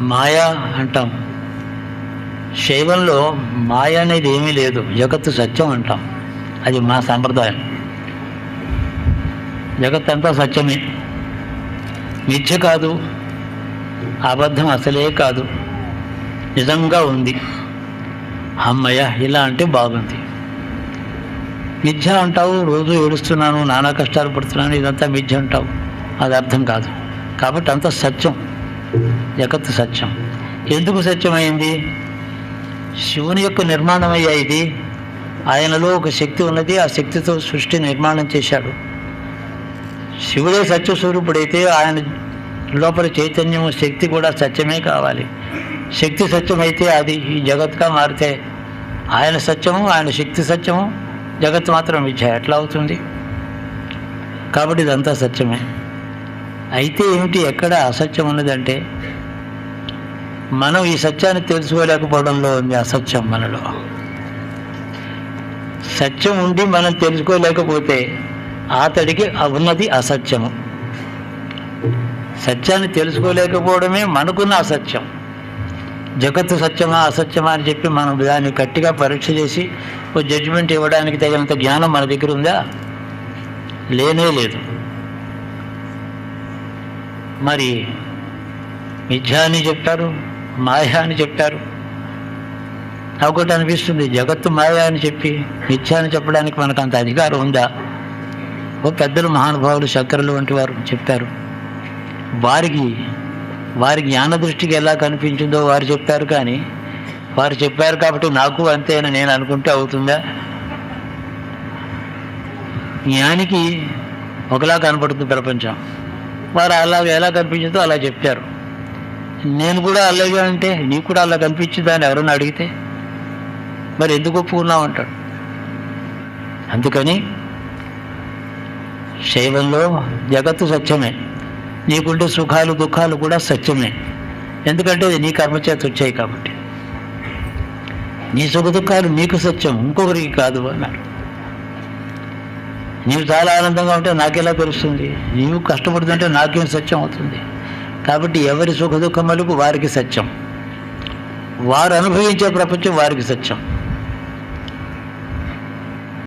మాయా అంటాం. శైవంలో మాయ అనేది ఏమీ లేదు. జగత్తు సత్యం అంటాం. అది మా సంప్రదాయం. జగత్ అంతా సత్యమే. మిథ్య కాదు. అబద్ధం అసలే కాదు. నిజంగా ఉంది. అమ్మయ్య ఇలా అంటే బాగుంది. మిథ్య అంటావు రోజు ఏడుస్తున్నాను నానా కష్టాలు పడుతున్నాను ఇదంతా మిథ్య అంటావు. అది అర్థం కాదు. కాబట్టి అంత సత్యం. జగత్తు సత్యం. ఎందుకు సత్యమైంది? శివుని యొక్క నిర్మాణమయ్యా ఇది. ఆయనలో ఒక శక్తి ఉన్నది ఆ శక్తితో సృష్టి నిర్మాణం చేశాడు. శివుడే సత్యస్వరూపుడైతే ఆయన లోపల చైతన్యం శక్తి కూడా సత్యమే కావాలి. శక్తి సత్యమైతే అది ఈ జగత్గా మారితే ఆయన సత్యము ఆయన శక్తి సత్యము జగత్ మాత్రం విద్య ఎట్లా అవుతుంది? కాబట్టి ఇదంతా సత్యమే. అయితే ఏమిటి ఎక్కడ అసత్యం ఉన్నదంటే మనం ఈ సత్యాన్ని తెలుసుకోలేకపోవడంలో ఉంది అసత్యం మనలో. సత్యం ఉండి మనం తెలుసుకోలేకపోతే అతడికి ఉన్నది అసత్యము. సత్యాన్ని తెలుసుకోలేకపోవడమే మనకున్న అసత్యం. జగత్తు సత్యమా అసత్యమా అని చెప్పి మనం దాన్ని గట్టిగా పరీక్ష చేసి ఓ జడ్జిమెంట్ ఇవ్వడానికి తగినంత జ్ఞానం మన దగ్గర ఉందా? లేనే లేదు. మరి మిథ్యా అని చెప్పారు మాయ అని చెప్పారు ఒకటి అనిపిస్తుంది జగత్తు మాయ అని చెప్పి మిథ్యా అని చెప్పడానికి మనకు అంత అధికారం ఉందా? ఓ పెద్దలు మహానుభావులు శంకరులు వంటి వారు చెప్పారు వారికి వారి జ్ఞాన దృష్టికి ఎలా కనిపించిందో వారు చెప్పారు కానీ వారు చెప్పారు కాబట్టి నాకు అంతే అని నేను అనుకుంటే అవుతుందా? జ్ఞానికి ఒకలా కనపడుతుంది ప్రపంచం. వారు అలా ఎలా కనిపించిందో అలా చెప్పారు. నేను కూడా అలాగే అంటే నీకు కూడా అలా కనిపించిందా అని ఎవరన్నా అడిగితే? మరి ఎందుకు ఒప్పుకున్నావు అంటాడు. అందుకని శైవంలో జగత్తు సత్యమే. నీకుండే సుఖాలు దుఃఖాలు కూడా సత్యమే. ఎందుకంటే అది నీ కర్మచేత వచ్చాయి కాబట్టి. నీ సుఖ దుఃఖాలు నీకు సత్యం ఇంకొకరికి కాదు అన్నాడు. నీవు చాలా ఆనందంగా ఉంటే నాకెలా తెలుస్తుంది? నీవు కష్టపడుతుంటే నాకేం సత్యం అవుతుంది? కాబట్టి ఎవరి సుఖ దుఃఖములకు వారికి సత్యం. వారు అనుభవించే ప్రపంచం వారికి సత్యం.